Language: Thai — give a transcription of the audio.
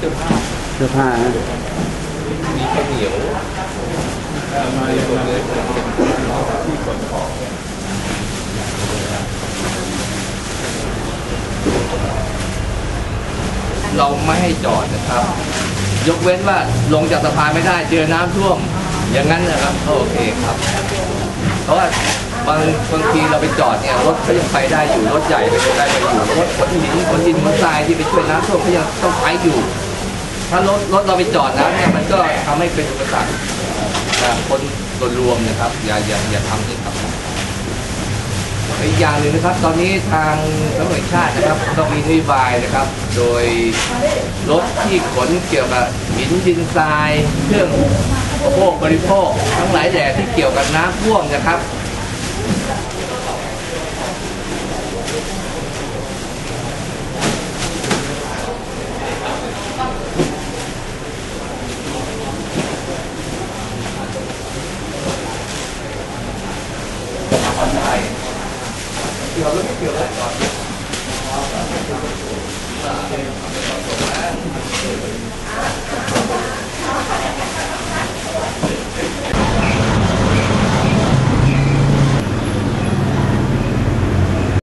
สื้อผ้านะมีข้าวเหนียวมาเลยมาเลยที่ขนของเราไม่ให้จอดนะครับ ยกเว้นว่าลงจากสะพานไม่ได้เจอน้ำท่วม อย่างนั้นนะครับก็โอเคครับ เพราะว่าบางบางทีเราไปจอดเนี่ยรถก็ยังไปได้อยู่รถใหญ่ไปได้ไปอยู่รถขนหินขนดินขนทรายที่ไปช่วยน้ำท่วมก็ยังต้องไปอยู่ ถ้ารถรถเราไปจอดแล้วเนี่ยมันก็ทำให้เป็นอุปสรรคกับคนส่วรวมนะครับ อย่าอย่าอย่าทำเลยครับอีกอย่างหนึ่งนะครับ ตอนนี้ทางตำรวจแห่งชาตินะครับต้องมีนโยบายนะครับ โดยรถที่ขนเกี่ยวกับหินดินทรายเครื่องอุปโภคบริโภคทั้งหลายแหล่ที่เกี่ยวกับน้ำท่วมนะครับ You are